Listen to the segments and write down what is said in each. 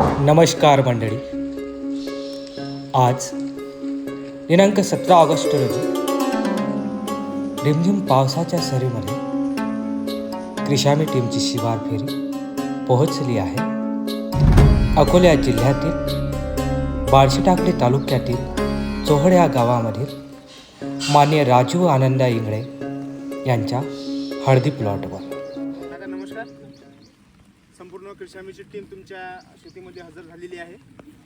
नमस्कार मंडळी. आज दिनांक सतरा ऑगस्ट रोजी रिमझिम पावसाच्या सरीमध्ये क्रिशामी टीमची शिवार फेरी पोहोचली आहे. अकोला जिल्ह्यातील बार्शीटाकडी तालुक्यातील चोहड या गावामधील मान्य राजू आनंदा इंगळे यांच्या हळदी प्लॉटवर. संपूर्ण कृषामीची टीम तुमच्या शेतीमध्ये हजर झालेली आहे.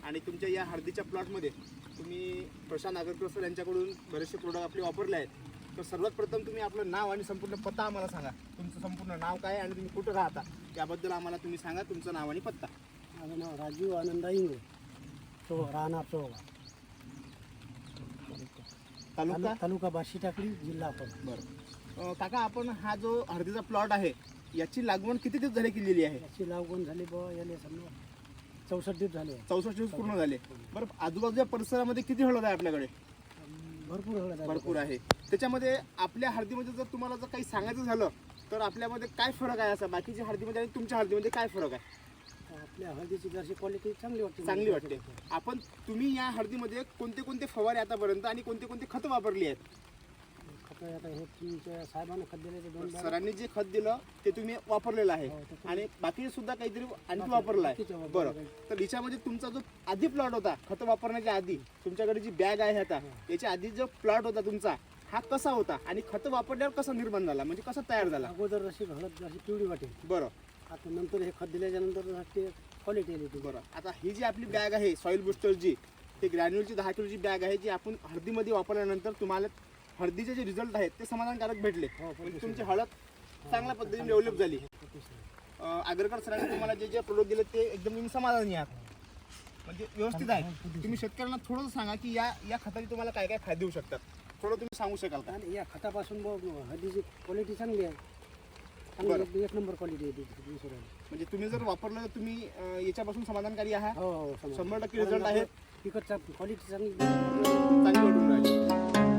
आणि तुमच्या या हळदीच्या प्लॉटमध्ये तुम्ही प्रशांत आगरकर सर यांच्याकडून बरेचसे प्रोडक्ट आपले वापरले आहेत. तर सर्वात प्रथम तुम्ही आपलं नाव आणि संपूर्ण पत्ता आम्हाला सांगा. तुमचं संपूर्ण नाव काय आहे आणि तुम्ही कुठं राहता? त्याबद्दल आम्हाला तुम्ही सांगा तुमचं नाव आणि पत्ता. माझं नाव राजीव आनंद इंगळे. तो राहणार चोगा तालुका? तालुका बार्शी टाकळी जिल्हा अकोला. बरं. काका आपण हा जो हळदीचा प्लॉट आहे याची लागवड किती दिवस झाली केलेली आहे? याची लागवण झाली ब याले समजा चौसष्ट दिवस झाले. चौसष्ट दिवस पूर्ण झाले. बरं आजूबाजूच्या परिसरामध्ये किती हळद आहे आपल्याकडे? भरपूर हळद आहे. भरपूर आहे. त्याच्यामध्ये आपल्या हळदीमध्ये जर तुम्हाला जर काही सांगायचं झालं तर आपल्यामध्ये काय फरक आहे असा? बाकीच्या हळदीमध्ये आणि तुमच्या हळदीमध्ये काय फरक आहे? आपल्या हळदीची जरशी क्वालिटी चांगली वाटते. चांगली वाटते. आपण तुम्ही या हळदीमध्ये कोणते कोणते फवारे आतापर्यंत आणि कोणते कोणते खत वापरली आहेत? खतं आता हे तुमच्या साहेबांना खत दिले ते दोन बार सरांनी जे खत दिलं ते तुम्ही वापरलेलं आहे. हो, ते तुम्ही- आणि बाकी सुद्धा काहीतरी आणखी वापरलं बाकीचं आहे वापरलं बरं. तर याच्यामध्ये तुमचा जो आधी प्लॉट होता खत वापरण्याच्या आधी तुमच्याकडे जी बॅग आहे आता याच्या आधी जो प्लॉट होता तुमचा हा कसा होता? आणि खत वापरल्यावर कसा निर्माण झाला? म्हणजे कसा तयार झाला? अगोदर अशी हळद अशी पिवळी वाटेल बरं. आता नंतर हे खत दिल्याच्या नंतर ते क्वालिटी आली ती बरं. आता ही जी आपली बॅग आहे सॉईल बुस्टरची ते ग्रॅन्युलची दहा किलोची बॅग आहे जी आपण हळदीमध्ये वापरल्यानंतर तुम्हाला हळदीचे जे रिझल्ट आहेत ते समाधानकारक भेटले. हो, म्हणजे तुमची हळद चांगल्या पद्धतीने डेव्हलप झाली. अं, आगरकर सरांनी तुम्हाला जे जे प्रोडक्ट दिले ते एकदम तुम्ही समाधानी आहात. म्हणजे व्यवस्थित आहे. तुम्ही शेतकऱ्यांना थोडंसं सांगा की या या खताचे तुम्हाला काय काय फायदे होऊ शकतात. थोडं तुम्ही सांगू शकाल का? आणि या खतापासून ब- हळदीची क्वालिटी चांगली आहे. बरं. चांगली एक- एक नंबर क्वालिटी आहे त्याची दुसऱ्या म्हणजे तुम्ही जर वापरलं तर तुम्ही अं, याच्यापासून समाधानकारी आहात? हो हो. शंभर टक्के रिझल्ट आहेत. पिकटचा क्वालिटी चांगली. चांगली वाटून राहिली.